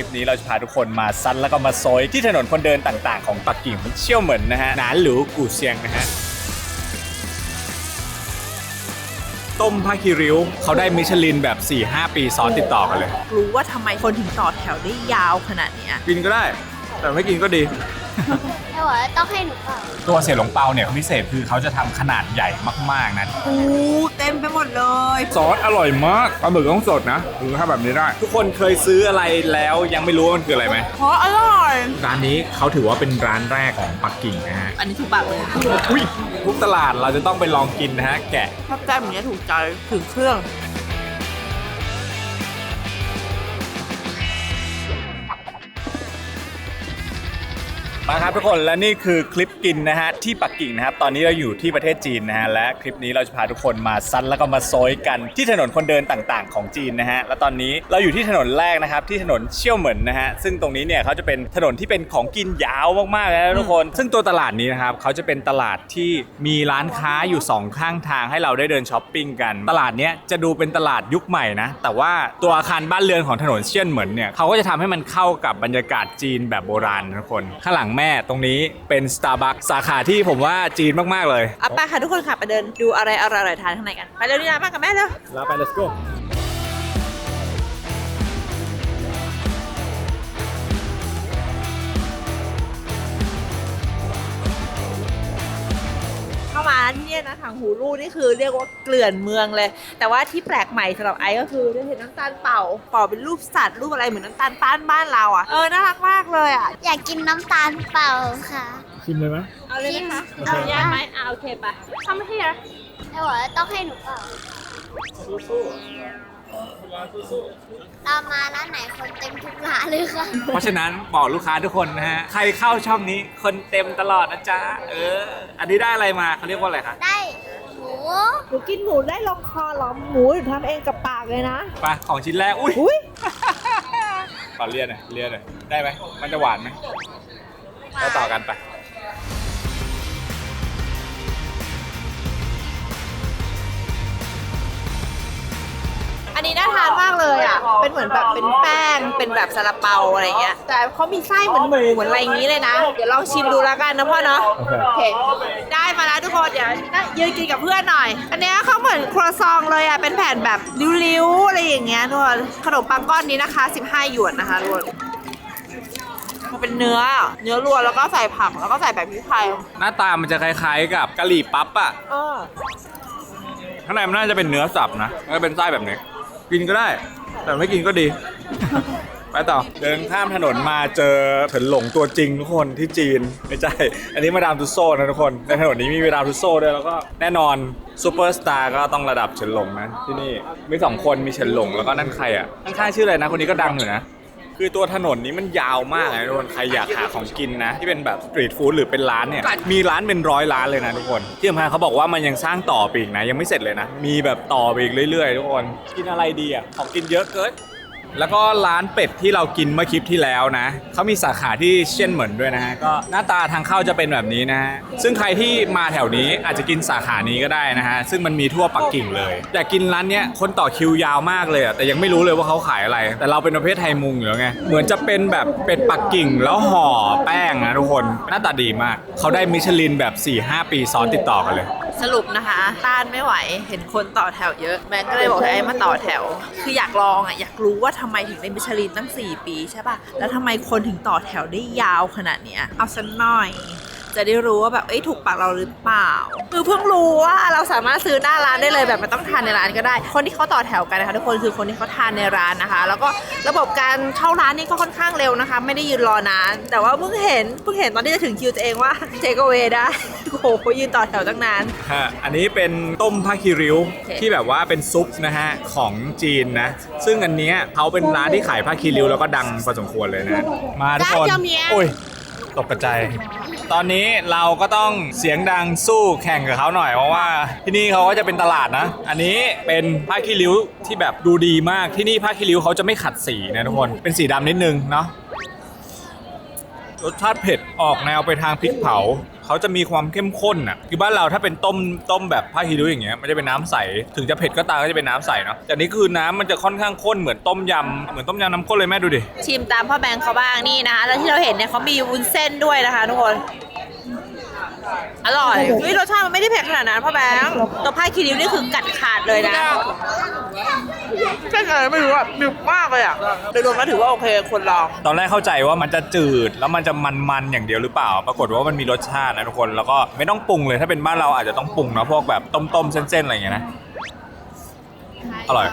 ลิปนี้เราจะพาทุกคนมาซัดแล้วก็มาโซยที่ถนนคนเดินต่างๆของปักกิ่งมันเชี่ยวเหมินนะฮะหนานหรูกูเซียงนะฮะต้มผ้าคีริ้วเขาได้มิชลินแบบ 4-5 ปีซ้อนติดต่อกันเลย รู้ว่าทำไมคนถึงต่อแถวได้ยาวขนาดเนี้ย กินก็ได้ แต่ไม่กินก็ดี ไม่ว่าต้องให้หนูเปล่าตัวเสี่ยหลงเปาเนี่ยเขาพิเศษคือเขาจะทำขนาดใหญ่มากๆนะ โอ้เต็มไปหมดเลย ซอสอร่อยมากปลาหมึกต้องสดนะคือถ้าแบบนี้ได้ ทุกคนเคยซื้ออะไรแล้วยังไม่รู้ว่ามันคืออะไรไหมเพราะอร่อย ร้านนี้เขาถือว่าเป็นร้านแรกของปักกิ่งนะฮะอันนี้ถูกปากเลยอุ้ยทุกตลาดเราจะต้องไปลองกินนะฮะแกะ ชอบใจแบบนี้ถูกใจถึงเครื่อง มาครับทุกคนและนี่คือคลิปกินนะฮะที่ปักกิ่งนะครับตอนนี้เราอยู่ที่ประเทศจีนนะฮะและคลิปนี้เราจะพาทุกคนมาซัดแล้วก็มาโซยกันที่ถนนคนเดินต่างๆ ของจีนนะฮะและตอนนี้เราอยู่ที่ถนนแรกนะครับที่ถนนเชี่ยวเหมินนะฮะซึ่งตรงนี้เนี่ยเขาจะเป็นถนนที่เป็นของกินยาวมากๆเลยนะทุกคน ซึ่งตัวตลาดนี้นะครับเขาจะเป็นตลาดที่มีร้านค้าอยู่สองข้างทางให้เราได้เดินช้อปปิ้งกัน ตลาดเนี้ยจะดูเป็นตลาดยุคใหม่นะแต่ว่าตัวอาคารบ้านเรือนของถนนเชี่ยนเหมินเนี่ยเขาก็จะทำให้มันเข้ากับบรรยากาศจีนแบบโบราณนะทุกคนข้างหลังแม่ตรงนี้เป็น Starbucks สาขาที่ผมว่าจีนมาก ๆ เลยอะไปค่ะทุกคนค่ะไปเดินดูอะไรอร่อยๆทานข้างในกัน ไปเร็วนี่นะมากับแม่เร็ว แล้วไป let's go เข้ามาที่เนี่ยนะทางหูรูนี่คือเรียกว่าเกลื่อนเมืองเลย แต่ว่าที่แปลกใหม่สำหรับไอซ์ก็คือได้เห็นน้ำตาลเป่าเป่าเป็นรูปสัตว์รูปอะไรเหมือนน้ำตาลป้านบ้านเราอะเออน่ารักมากเลยอะอยากกินน้ำตาลเปล่าค่ะ ชิมเลยไหมเอาเลยไหมคะเอาเอายากไหมอ่าโอเคปะ come here ไม่ว่าต้องให้หนูเปล่าเรามาร้านไหนคนเต็มทุกร้านเลยค่ะ เพราะฉะนั้นบอกลูกค้าทุกคนนะฮะ ใครเข้าช่องนี้คนเต็มตลอดนะจ๊ะ เออ อันนี้ได้อะไรมาเขาเรียกว่าอะไรคะได้หมูหนูกินหมูได้ลงคอเหรอหมูหนูทำเองกับปากเลยนะ ไปของชิ้นแรก อุ้ยอุ้ยขอเลียนหน่อยเลียนหน่อยได้ไหมมันจะหวานไหมแล้วต่อกันไป อันนี้น่าทานมากเลยอะ เป็นเหมือนแบบเป็นแป้ง เป็นแบบซาลาเปาอะไรเงี้ย แต่เขามีไส้เหมือนหมูเหมือนอะไรอย่างนี้เลยนะ เดี๋ยวลองชิมดูแล้วกันนะพ่อเนาะ โอเคได้มาแล้วทุกคน เดี๋ยวนะยืนกินกับเพื่อนหน่อย อันเนี้ยเขาเหมือนครัวซองเลยอะ เป็นแผ่นแบบริ้วๆอะไรอย่างเงี้ยทุกคน ขนมปังก้อนนี้นะคะ 15 หยวนนะคะทุกคนมันเป็นเนื้อ เนื้อรัวนแล้วก็ใส่ผักแล้วก็ใส่แบบพริกไทยหน้าตามันจะคล้ายๆกับกะหรี่ปั๊บอะเออข้างในมันน่าจะเป็นเนื้อสับนะแล้วก็เป็นไส้แบบนี้ กินก็ได้ แต่ไม่กินก็ดี ไปต่อ เดินข้ามถนนมาเจอเฉินหลงตัวจริงทุกคนที่จีนไม่ใช่ อันนี้มาดามทุสโซนะทุกคน ในถนนนี้มีมาดามทุสโซด้วยแล้วก็แน่นอนซูเปอร์สตาร์ก็ต้องระดับเฉินหลงนะที่นี่มีสองคนมีเฉินหลงแล้วก็นั่นใครอะข้างๆชื่ออะไรนะคนนี้ก็ดังอยู่นะ คือตัวถนนนี้มันยาวมากเลยทุกคนใครอยากหาของกินนะ ที่เป็นแบบสตรีทฟู้ดหรือเป็นร้านเนี่ย มีร้านเป็นร้อยร้านเลยนะทุกคนที่สำคัญเขาบอกว่ามันยังสร้างต่อไปอีกนะ ยังไม่เสร็จเลยนะ มีแบบต่อไปอีกเรื่อยๆ ทุกคน กินอะไรดีอะของกินเยอะเกิน แล้วก็ร้านเป็ดที่เรากินเมื่อคลิปที่แล้วนะ เขามีสาขาที่เชียนเหมินด้วยนะฮะ ก็หน้าตาทางเข้าจะเป็นแบบนี้นะฮะ ซึ่งใครที่มาแถวนี้อาจจะกินสาขานี้ก็ได้นะฮะ ซึ่งมันมีทั่วปักกิ่งเลยอยากกินร้านเนี้ยคนต่อคิวยาวมากเลยอะแต่ยังไม่รู้เลยว่าเขาขายอะไร แต่เราเป็นประเภทไทยมุงอยู่แล้วไง เหมือนจะเป็นแบบเป็ดปักกิ่งแล้วห่อแป้งนะทุกคน หน้าตาดีมาก เขาได้มิชลินแบบ 4-5 ปีซ้อนติดต่อกันเลย สรุปนะคะ ต้านไม่ไหวเห็นคนต่อแถวเยอะ แม่ก็เลยบอกให้ไอ้มาต่อแถว คืออยากลองอะอยากรู้ว่าทำไมถึงได้มิชลินตั้ง 4 ปีใช่ป่ะแล้วทำไมคนถึงต่อแถวได้ยาวขนาดเนี้ยเอาสักหน่อย จะได้รู้ว่าแบบเอ้ยถูกปากเราหรือเปล่า คือเพิ่งรู้ว่าเราสามารถซื้อหน้าร้านได้เลยแบบไม่ต้องทานในร้านก็ได้ คนที่เขาต่อแถวกันนะคะทุกคนคือคนที่เขาทานในร้านนะคะ แล้วก็ระบบการเข้าร้านนี่ก็ค่อนข้างเร็วนะคะ ไม่ได้ยืนรอนาน แต่ว่าเพิ่งเห็นเพิ่งเห็นตอนที่จะถึงคิวตัวเองว่าเทคเวได้โอ้โหยืนต่อแถวตั้งนานฮะอันนี้เป็นต้มผ้าคีริ้วโอเคที่แบบว่าเป็นซุปนะฮะของจีนนะ ซึ่งอันเนี้ยเขาเป็นร้านที่ขายผ้าคีริ้วแล้วก็ดังพอสมควรเลยนะ มาทุกคนได้เจ้าเมียโอ้ย ตกกระจายตอนนี้เราก็ต้องเสียงดังสู้แข่งกับเขาหน่อยเพราะว่าที่นี่เขาก็จะเป็นตลาดนะ อันนี้เป็นผ้าคีริ้วที่แบบดูดีมากที่นี่ผ้าคีริ้วเขาจะไม่ขัดสีนะทุกคนเป็นสีดำนิดนึงเนาะรสชาติเผ็ดออกแนวไปทางพริกเผา เขาจะมีความเข้มข้นอะคือบ้านเราถ้าเป็นต้มต้มแบบผ้าฮีริ้วอย่างเงี้ยมันจะเป็นน้ำใสถึงจะเผ็ดก็ตามก็จะเป็นน้ำใสเนาะแต่นี่คือน้ำมันจะค่อนข้างข้นเหมือนต้มยำเหมือนต้มยำน้ำข้นเลยแม่ดูดิชิมตามพ่อแบงค์เขาบ้างนี่นะคะแล้วที่เราเห็นเนี่ยเขามีวุ้นเส้นด้วยนะคะทุกคน อร่อยเฮ้ยรสชาติมันไม่ได้เผ็ดขนาดนั้นพ่อแบงค์ตัวผ้าคีริ้วนี่คือกัดขาดเลยนะเส้นอะไรไม่รู้อะหนึบมากเลยอะโดยรวมแล้วถือว่าโอเคคนลอง ตอนแรกเข้าใจว่ามันจะจืดแล้วมันจะมันๆอย่างเดียวหรือเปล่า ปรากฏว่ามันมีรสชาตินะทุกคนแล้วก็ไม่ต้องปรุงเลยถ้าเป็นบ้านเราอาจจะต้องปรุงเนาะพวกแบบต้มๆเส้นๆอะไรอย่างเงี้ยนะอร่อย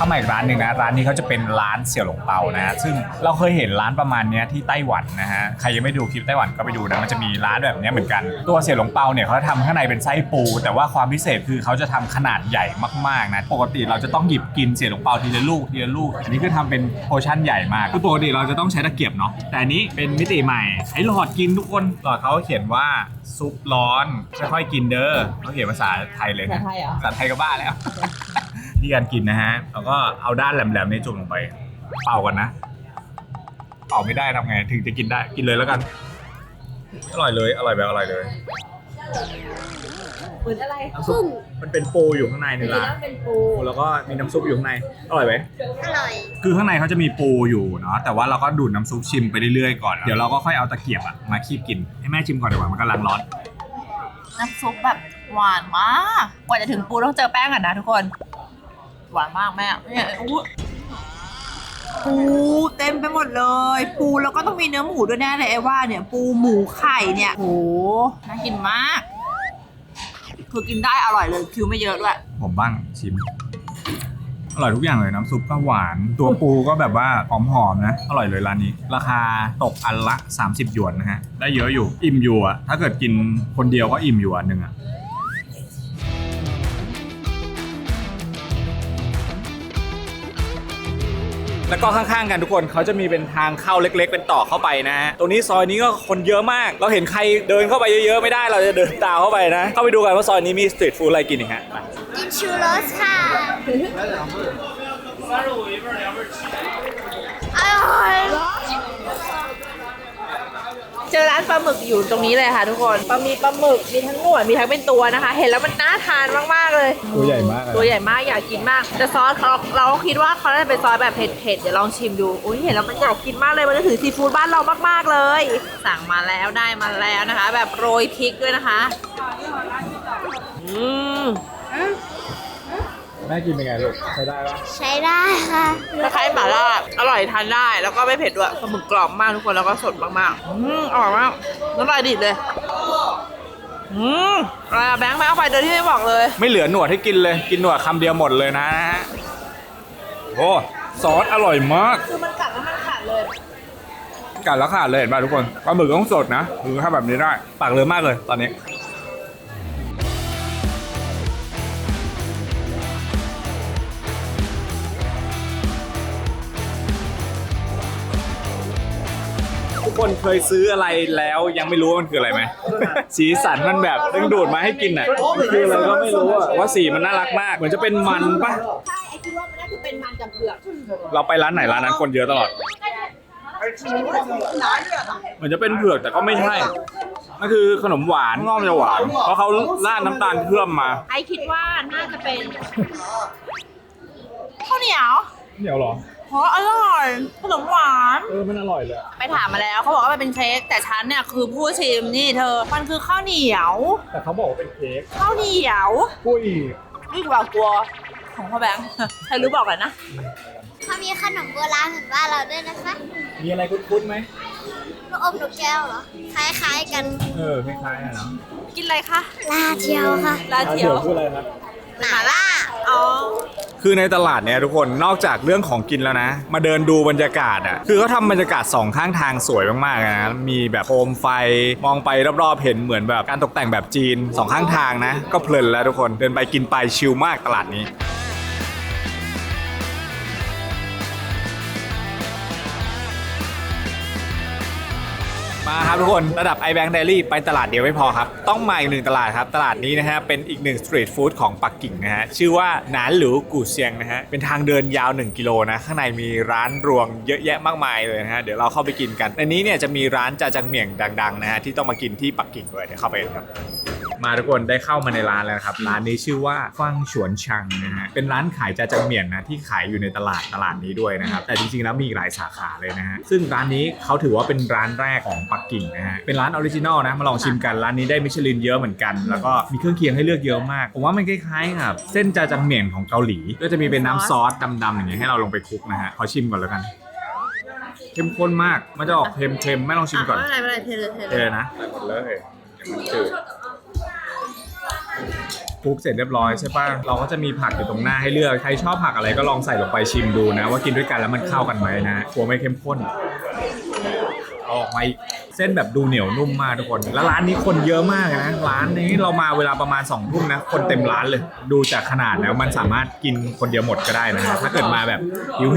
เข้ามาอีกร้านหนึ่งนะร้านนี้เขาจะเป็นร้านเสี่ยวหลงเปานะซึ่งเราเคยเห็นร้านประมาณเนี้ยที่ไต้หวันนะฮะใครยังไม่ดูคลิปไต้หวันก็ไปดูนะมันจะมีร้านแบบเนี้ยเหมือนกันตัวเสี่ยวหลงเปาเนี่ยเขาจะทำข้างในเป็นไส้ปู แต่ว่าความพิเศษคือเขาจะทำขนาดใหญ่มากๆนะปกติเราจะต้องหยิบกินเสี่ยวหลงเปาทีละลูกทีละลูก อันนี้คือทำเป็นโพชั่นใหญ่มากคือปกติเราจะต้องใช้ตะเกียบเนาะแต่อันนี้เป็นมิติใหม่ใช้หลอดกินทุกคนหลอดเขาเขียนว่าซุปร้อนค่อยๆกินเด้อเขาเขียนภาษาไทยเลยนะภาษาไทยเหรอภาษาไทยก็บ้าแล้ว ที่การกินนะฮะแล้วก็เอาด้านแหลมๆนี้จุ่มลงไป เป่ากันนะ เป่าไม่ได้ทำไง ถึงจะกินได้กินเลยแล้วกัน อร่อยเลยอร่อยแบบอร่อยเลยเหมือนอะไรน้ำซุปมันเป็นปูอยู่ข้างในนี่แหละเป็นปูแล้วก็มีน้ำซุปอยู่ข้างในอร่อยไหมอร่อยคือข้างในเขาจะมีปูอยู่เนาะแต่ว่าเราก็ดูดน้ำซุปชิมไปเรื่อยๆก่อนเดี๋ยวเราก็ค่อยเอาตะเกียบอะมาคีบกินให้แม่ชิมก่อนดีกว่ามันกำลังร้อนน้ำซุปแบบหวานมาก กว่าจะถึงปูต้องเจอแป้งก่อนนะทุกคน หวานมากแม่เนี่ยอู้ปูเต็มไปหมดเลย ปูแล้วก็ต้องมีเนื้อหมูด้วยแน่เลยไอ้ว่าเนี่ย ปูหมูไข่เนี่ยโหน่ากินมากคือกินได้อร่อยเลยคิวไม่เยอะด้วยผมบ้างชิม อร่อยทุกอย่างเลยน้ำซุปก็หวาน ตัวปูก็แบบว่าหอมๆนะ อร่อยเลยร้านนี้ ราคาตกอันละ 30 หยวนนะฮะ ได้เยอะอยู่ อิ่มอยู่อะถ้าเกิดกินคนเดียวก็อิ่มอยู่อันหนึ่งอะ แล้วก็ข้างๆกันทุกคนเขาจะมีเป็นทางเข้าเล็ก ๆ เป็นต่อเข้าไปนะฮะตรงนี้ซอยนี้ก็คนเยอะมาก เราเห็นใครเดินเข้าไปเยอะๆไม่ได้เราจะเดินตามเข้าไปนะ เข้าไปดูกันว่าซอยนี้มีสตรีทฟู้ดอะไรกินอีกฮะกินชูโรสค่ะอร่อย เจอร้านปลาหมึกอยู่ตรงนี้เลยค่ะทุกคนปลามีปลาหมึกมีทั้งหนวดมีทั้งเป็นตัวนะคะ เห็นแล้วมันน่าทานมากๆเลย ตัวใหญ่มากตัวใหญ่มากอยากกินมาก แต่ซอสเขาเราก็คิดว่าเขาน่าจะเป็นซอสแบบเผ็ดๆเดี๋ยวลองชิมดูอุ้ยเห็นแล้วมันอยากกินมากเลยมันนึกถึงซีฟู้ดบ้านเรามากๆเลย สั่งมาแล้วได้มาแล้วนะคะ แบบโรยพริกด้วยนะคะอืม แม่กินเป็นไงลูกใช้ได้ปะใช้ได้ค่ะคล้ายๆหม่าล่าอร่อยทานได้ แล้วก็ไม่เผ็ดด้วยปลาหมึกกรอบมากทุกคนแล้วก็สดมากๆอืมอร่อยมากน้ำลายดิดเลยอืมอะไรอะแบงค์แบงค์เอาไปเดินที่ไม่บอกเลย ไม่เหลือหนวดให้กินเลย กินหนวดคำเดียวหมดเลยนะโอ้ซอสอร่อยมาก คือมันกัดแล้วมันขาดเลย กัดแล้วขาดเลยเห็นป่ะทุกคนปลาหมึกต้องสดนะ คือถ้าแบบนี้ได้ ปากเลยมากเลยตอนนี้ คนเคยซื้ออะไรแล้วยังไม่รู้ว่ามันคืออะไรไหม สีสันมันแบบดึงดูดมาให้กินอะมันคืออะไรก็ไม่รู้อะว่าสีมันน่ารักมาก เหมือนจะเป็นมันปะใช่ไอคิดว่ามันน่าจะเป็นมันกับเผือกเราไปร้านไหนร้านนั้นคนเยอะตลอด เหมือนจะเป็นเผือกแต่ก็ไม่ใช่นั่นคือขนมหวานข้างนอกมันจะหวาน เพราะเขาราดน้ำตาลเคลื่อมมา ไอคิดว่าน่าจะเป็นข้าวเหนียวเดี๋ยวหรอ เพราะอร่อยขนมหวาน เออ มันอร่อยเลยไปถามมาแล้วเขาบอกว่ามันเป็นเค้กแต่ฉันเนี่ยคือผู้ชิมนี่เธอมันคือข้าวเหนียวแต่เขาบอกว่าเป็นเค้กข้าวเหนียวปุ้ยนี่กว่ากลัวของพ่อแบงค์ใครรู้บอกกันนะเขามีขนมโบราณเหมือนบ้านเราด้วยนะคะมีอะไรคุ้นๆไหมลูกอมลูกแก้วเหรอ คล้ายๆกัน เออคล้ายๆอะเนาะกินอะไรคะลาเทียวค่ะ ลาเทียว พูดอะไรครับ หมาล่า อ๋อ คือในตลาดเนี่ยทุกคนนอกจากเรื่องของกินแล้วนะ มาเดินดูบรรยากาศอะคือเขาทำบรรยากาศสองข้างทางสวยมากๆนะมีแบบโคมไฟมองไปรอบๆเห็นเหมือนแบบการตกแต่งแบบจีนสองข้างทางนะ ก็เพลินแล้วทุกคนเดินไปกินไปชิลมากตลาดนี้ มาครับทุกคนระดับ iBank Daily ไปตลาดเดียวไม่พอครับ ต้องมาอีกหนึ่งตลาดครับ ตลาดนี้นะฮะเป็นอีกหนึ่งสตรีทฟู้ดของปักกิ่งนะฮะชื่อว่าหนานหลูกู่เซียงนะฮะเป็นทางเดินยาว 1 กิโลนะข้างในมีร้านรวงเยอะแยะมากมายเลยนะฮะเดี๋ยวเราเข้าไปกินกันในนี้เนี่ยจะมีร้านจาจังเหมี่ยงดังๆนะฮะที่ต้องมากินที่ปักกิ่งเลยเดี๋ยวเข้าไปครับ มาทุกคนได้เข้ามาในร้านแล้วครับ ร้านนี้ชื่อว่าฟังฉวนชังนะฮะเป็นร้านขายจาจังเหมี่ยนนะที่ขายอยู่ในตลาดตลาดนี้ด้วยนะครับแต่จริงๆแล้วมีอีกหลายสาขาเลยนะฮะซึ่งร้านนี้เขาถือว่าเป็นร้านแรกของปักกิ่งนะฮะเป็นร้านออริจินอลนะมาลองชิมกันร้านนี้ได้มิชลินเยอะเหมือนกัน แล้วก็มีเครื่องเคียงให้เลือกเยอะมากผมว่ามันคล้ายๆกับเส้นจาจังเหมี่ยนของเกาหลี ก็จะมีเป็นน้ำซอสดำๆอย่างเงี้ยให้เราลงไปคลุกนะฮะขอชิมก่อนแล้วกันเข้มข้นมาก มันจะออกเค็มๆ ไม่ลองชิมก่อน ไม่เป็นไรไม่เป็นไรเทเลยเทเอเลยอนะใส่หมดเลยเดี๋ยวมันจืด คลุกเสร็จเรียบร้อยใช่ป่ะเราก็จะมีผักอยู่ตรงหน้าให้เลือกใครชอบผักอะไรก็ลองใส่ลงไปชิมดูนะ ว่ากินด้วยกันแล้วมันเข้ากันไหมนะกลัวไม่เข้มข้น ออกมาเส้นแบบดูเหนียวนุ่มมากทุกคน แล้วร้านนี้คนเยอะมากนะ ร้านนี้เรามาเวลาประมาณ2องทุ่มนะ คนเต็มร้านเลย ดูจากขนาดแล้วมันสามารถกินคนเดียวหมดก็ได้นะถ้าเกิดมาแบบ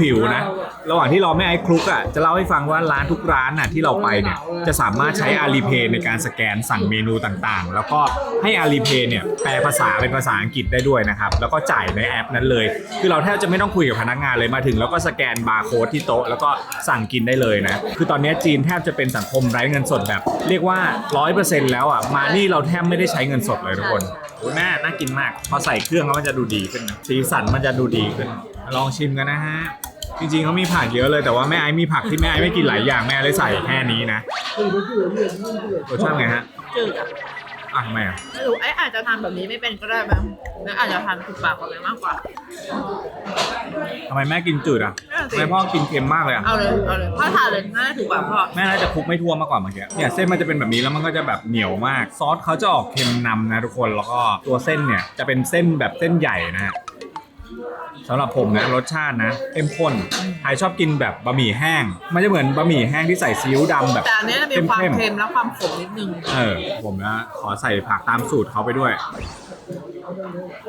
หิวๆนะ ระหว่างที่รอแม่ไอ้คลุกอะจะเล่าให้ฟังว่าร้านทุกร้านน่ะที่เราไปเนี่ยจะสามารถใช้อาลีเพย์ในการสแกนสั่งเมนูต่างๆ แล้วก็ให้อาลีเพย์เนี่ยแปลภาษาเป็นภาษาอังกฤษได้ด้วยนะครับแล้วก็จ่ายในแอปนั้นเลย คือเราแทบจะไม่ต้องคุยกับพนักงานเลยมาถึง แล้วก็สแกนบาร์โค้ดที่โต๊ะแล้วก็สั่งกินได้เลยนะคือตอนนี้จีนแทบจะเป็นสังคมไร้เงินสดแบบ เรียกว่า 100%แล้วอะมานี่เราแทบไม่ได้ใช้เงินสดเลยทุกคนโอ้ยแม่น่ากินมาก พอใส่เครื่องแล้วมันจะดูดีขึ้นนะสีสันมันจะดูดีขึ้น ลองชิมกันนะฮะ จริงๆเขามีผักเยอะเลยแต่ว่าแม่ไอ้มีผักที่แม่ไอ้ไม่กินหลายอย่างแม่เลยใส่แค่นี้นะรสชาติไงฮะ จืดอะ อะทำไมอะไม่รู้ไอ้อาจจะทำแบบนี้ไม่เป็นก็ได้มั้งแล้วอาจจะทำถูกปากกว่าแม่มากกว่า ทำไมแม่กินจืดอะนั่นสิ ทำไมพ่อกินเค็มมากเลยอะ เอาเลยเอาเลยพ่อทานเลยน่าจะถูกปากพ่อแม่น่าจะคลุกไม่ทั่วมากกว่าเมื่อกี้เนี่ยเส้นมันจะเป็นแบบนี้แล้วมันก็จะแบบเหนียวมาก ซอสเขาจะออกเค็มนำนะทุกคนแล้วก็ตัวเส้นเนี่ยจะเป็นเส้นแบบเส้นใหญ่นะฮะ สำหรับผมนะรสชาตินะเข้มข้นใครชอบกินแบบบะหมี่แห้ง มันจะเหมือนบะหมี่แห้งที่ใส่ซีอิ๊วดำแบบแต่อันนี้จะมีความเข้มๆเค็มและความขมนิดนึง เออผมนะขอใส่ผักตามสูตรเขาไปด้วย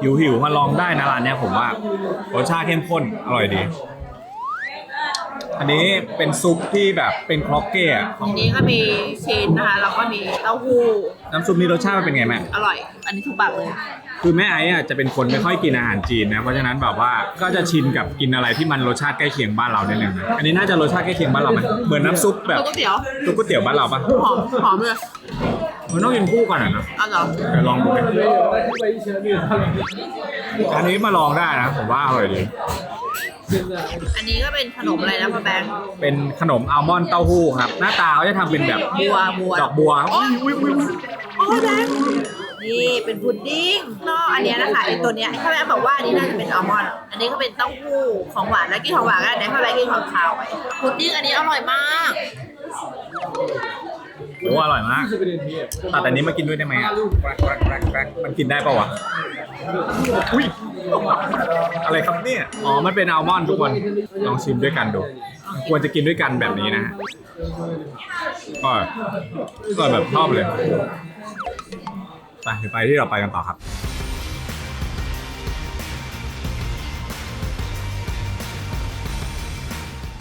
หิวหิวๆมาลองได้นะร้านเนี้ยผมว่ารสชาติเข้มข้นอร่อยดี อันนี้เป็นซุปที่แบบเป็นครอกเก้อะอันนี้ก็มีชีสนะคะแล้วก็มีเต้าหู้น้ำซุปนี้รสชาติมันเป็นไงแม่อร่อย อันนี้ถูกปากเลย คือแม่ไอ้อะจะเป็นคนไม่ค่อยกินอาหารจีนนะ เพราะฉะนั้นแบบว่าก็จะชินกับกินอะไรที่มันรสชาติใกล้เคียงบ้านเราได้เลยนะอันนี้น่าจะรสชาติใกล้เคียงบ้านเราไหมเหมือนน้ำซุปแบบแล้วก๋วยเตี๋ยว ซุปก๋วยเตี๋ยวบ้านเราปะหอม หอมเลยมันต้องกินคู่กันอะนะเอาเหรอ เดี๋ยวลองดูดิอันนี้มาลองได้นะผมว่าอร่อยดี อันนี้ก็เป็นขนมอะไรนะพ่อแบงค์ เป็นขนมอัลมอนด์เต้าหู้ครับ หน้าตาเขาจะทำเป็นแบบบัวบัว ดอกบัว โอ้ยอุ้ยอุ้ยอุ้ยโอ้ยแบงค์ นี่เป็นพุดดิ้งเนาะอันเนี้ยนะคะไอตัวเนี้ยไอ้พ่อแบงค์บอกว่าอันนี้น่าจะเป็นอัลมอนด์อันนี้ก็เป็นเต้าหู้ของหวานแล้วกินของหวานก็ได้พ่อแบงค์กินของคาวไปพุดดิ้งอันนี้อร่อยมากโอ้อร่อยมากตัดอันนี้มากินด้วยได้ไหมอะแกรกแกรกแกรกแกรกมันกินได้ปะวะอุ้ยอะไรครับเนี่ยอ๋อมันเป็นอัลมอนด์ทุกคนลองชิมด้วยกันดู ควรจะกินด้วยกันแบบนี้นะฮะก็ก็แบบชอบเลย ไปเดี๋ยวไปที่เราไปกันต่อครับ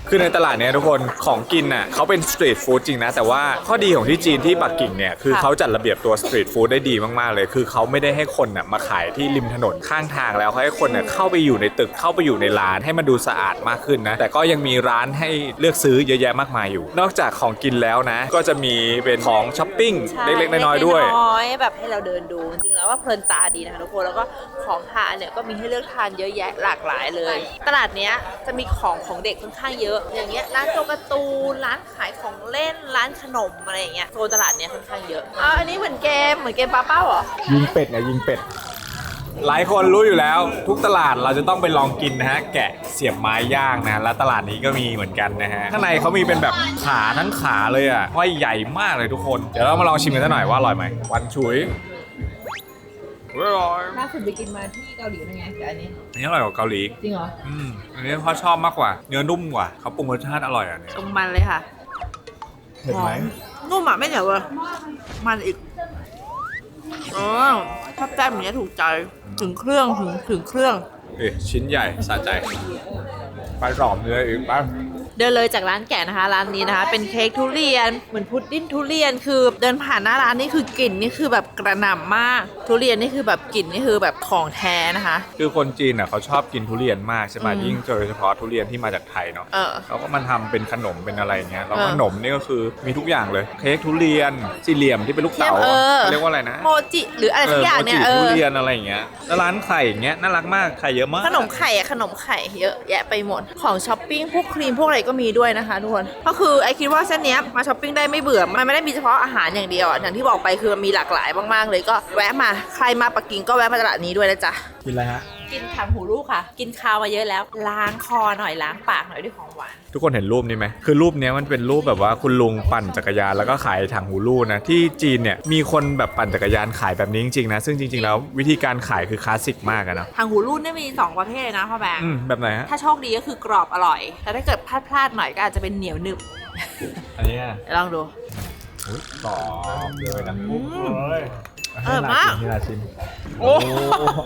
คือในตลาดเนี้ยทุกคนของกินน่ะเขาเป็นสตรีทฟู้ดจริงนะ แต่ว่าข้อดีของที่จีนที่ปักกิ่งเนี่ย คือค่ะเขาจัดระเบียบตัวสตรีทฟู้ดได้ดีมากๆเลย คือเขาไม่ได้ให้คนน่ะมาขายที่ริมถนนข้างทางแล้วเขาให้คนน่ะเข้าไปอยู่ในตึกเข้าไปอยู่ในร้านให้มันดูสะอาดมากขึ้นนะ แต่ก็ยังมีร้านให้เลือกซื้อเยอะแยะมากมายอยู่ นอกจากของกินแล้วนะ ก็จะมีเป็นของช้อปปิ้งใช่เล็กๆน้อยๆด้วยน้อยๆแบบให้เราเดินดูจริงๆแล้วว่าเพลินตาดีนะคะทุกคนแล้วก็ของทานเนี่ยก็มีให้เลือกทานเยอะแยะหลากหลายเลย ตลาดเนี้ยจะมีของของเด็กค่อนข้างเยอะอย่างเงี้ยร้านตัวการ์ตูนร้านขายของเล่นร้านขนมอะไรอย่างเงี้ยโซนตลาดเนี้ยค่อนข้างเยอะอ๋ออันนี้เหมือนเกมเหมือนเกมป้าเป้าเหรอยิงเป็ดไงยิงเป็ด หลายคนรู้อยู่แล้ว ทุกตลาดเราจะต้องไปลองกินนะฮะ แกะเสียบไม้ย่างนะ แล้วตลาดนี้ก็มีเหมือนกันนะฮะ ข้างในเขามีเป็นแบบขาทั้งขาเลยอะว่าใหญ่มากเลยทุกคน เดี๋ยวเรามาลองชิมกันสักหน่อยว่าอร่อยไหมวันฉุย อร่อยล่าสุดไปกินมาที่เกาหลีเป็นไงแต่อันนี้ อันนี้อร่อยกว่าเกาหลีจริงเหรอ อืมอันนี้พ่อชอบมากกว่า เนื้อนุ่มกว่าเขาปรุงรสชาติอร่อยอะเนี่ยตรงมันเลยค่ะ เห็นไหมนุ่มอะไม่เหนียวเลยมันอีกอ๋อถ้าแต้มอย่างเงี้ยถูกใจถึงเครื่องถึงถึงเครื่อง เอ๊ะชิ้นใหญ่สะใจ ไปสอบเนื้ออีกแป๊บ เดินเลยจากร้านแกะนะคะร้านนี้นะคะ เป็นเค้กทุเรียนเหมือนพุดดิ้งทุเรียนคือเดินผ่านหน้าร้านนี่คือกลิ่นนี่คือแบบกระหน่ำมาก ทุเรียนนี่คือแบบกลิ่นนี่คือแบบของแท้นะคะ คือคนจีนอะเขาชอบกินทุเรียนมากใช่ไหมอืมยิ่งโดยเฉพาะทุเรียนที่มาจากไทยเนาะเออเขาก็มันทำเป็นขนมเป็นอะไรอย่างเงี้ยแล้วเออขนมนี่ก็คือมีทุกอย่างเลยเค้กทุเรียนสี่เหลี่ยมที่เป็นลูกเต๋าเออ เขาเรียกว่าอะไรนะโมจิหรืออะไรสักอย่างเนี่ยโมเอจิทุอเรียนอะไรอย่างเงี้ยแล้วร้านไข่อย่างเงี้ยน่ารักมากไข่เยอะมาก ขนมไข่อะขนมไข่เยอะแยะไปหมดของช้อปปิ้งพวกครีมพวกอะไรก็มีด้วยนะคะทุกคนก็คือไอคิดว่าเส้นนี้มาช้อปปิ้งได้ไม่เบื่อมันไม่ได้มีเฉพาะอาหารอย่างเดียวอะอย่างที่บอกไปคือมันมีหลากหลายมากๆ เลยก็แวะมาใครมาปักกิ่งก็แวะมาตลาดนี้ด้วยนะจ๊ะกินอะไรฮะกินถังหูลูกค่ะ กินข้าวมาเยอะแล้ว ล้างคอหน่อยล้างปากหน่อยด้วยของหวาน ทุกคนเห็นรูปนี้ไหม คือรูปเนี้ยมันเป็นรูปแบบว่าคุณลุงปั่นจักรยานแล้วก็ขายถังหูรูดนะ ที่จีนเนี่ยมีคนแบบปั่นจักรยานขายแบบนี้จริงๆนะ ซึ่งจริงๆแล้ววิธีการขายคือคลาสสิกมากอะนะถังหูรูดเนี่ยมีสองประเภทเลยนะพ่อแบงค์อืมแบบไหนฮะ ถ้าโชคดีก็คือกรอบอร่อย แต่ถ้าเกิดพลาดพลาดๆหน่อยก็อาจจะเป็นเหนียวหนึบ อันนี้อะเดี๋ยวลองดูอุ๊ยกรอบเลยนะอืมเลยอร่อยมาก นี่นาชิม โอ้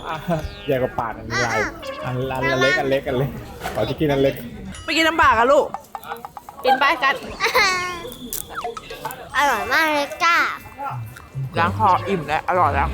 อะใหญ่กว่าปากอันนี้ลายอันอันเล็กอันเล็กอันเล็กขอที่กินอันเล็กไม่กินน้ำปากอะลูกกินไปกันอร่อยมากเลยจ้าล้างคออิ่มแล้วอร่อยแล้ว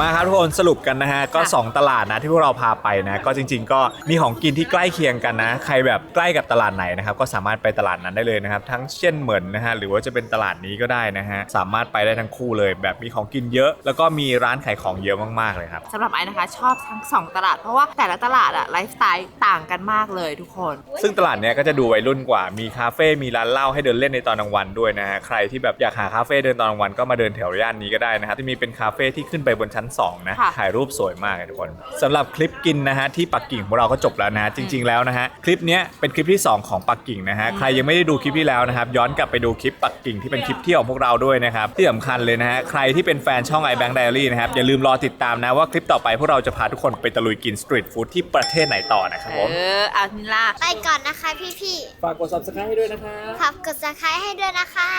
มาครับทุกคนสรุปกันนะฮะก็ค่ะ2ตลาดนะที่พวกเราพาไปนะ ก็จริง ๆ ก็มีของกินที่ใกล้เคียงกันนะ ใครแบบใกล้กับตลาดไหนนะครับก็สามารถไปตลาดนั้นได้เลยนะครับ ทั้งเช่นเหมือนนะฮะหรือว่าจะเป็นตลาดนี้ก็ได้นะฮะสามารถไปได้ทั้งคู่เลย แบบมีของกินเยอะ แล้วก็มีร้านขายของเยอะมากๆเลยครับสำหรับไอ้นะคะชอบทั้งสองตลาด เพราะว่าแต่ละตลาดอะไลฟ์สไตล์ต่างกันมากเลยทุกคน ซึ่งตลาดเนี้ยก็จะดูวัยรุ่นกว่ามีคาเฟ่มีร้านเหล้าให้เดินเล่นในตอนกลางวันด้วยนะฮะใครที่แบบอยากหาคาเฟ่เดินตอนกลางวันก็มาเดินแถวย่านนี้ก็ได้นะครับที่มีเป็นคาเฟ่ที่ขึ้นไปบนชั้น2นะค่ะถ่ายรูปสวยมากเลยทุกคนสำหรับคลิปกินนะฮะที่ปักกิ่งของเราก็จบแล้วนะฮะจริง ๆแล้วนะฮะคลิปเนี้ยเป็นคลิปที่ 2 ของปักกิ่งนะฮะใครยังไม่ได้ดูคลิปที่แล้วนะครับย้อนกลับไปดูคลิปปักกิ่งที่เป็นคลิปเที่ยวของพวกเราด้วยนะครับที่สำคัญเลยนะฮะใครที่เป็นแฟนช่อง iBank Diary นะครับอย่าลืมรอติดตามนะว่าคลิปต่อไปพวกเราจะพาทุกคนไปตะลุยกินสตรีทฟู้ดที่ประเทศไหนต่อนะครับเอผมออานิล่าไปก่อนนะคะพี่ฝากกด subscribe ให้ด้วยนะครับๆฝากกด subscribe ให้ด้วยนะคะ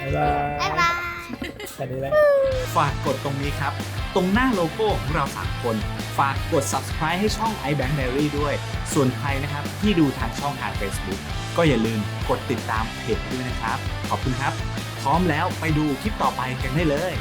บ๊ายบายบ๊ายบายแค่นี้แหละฝากกดตรงนี้ครับ ตรงหน้าโลโก้ของเรา3คน ฝากกด subscribe ให้ช่อง iBank Diary ด้วย ส่วนใครนะครับที่ดูทางช่องทาง Facebook ก็อย่าลืมกดติดตามเพจด้วยนะครับ ขอบคุณครับ พร้อมแล้วไปดูคลิปต่อไปกันได้เลย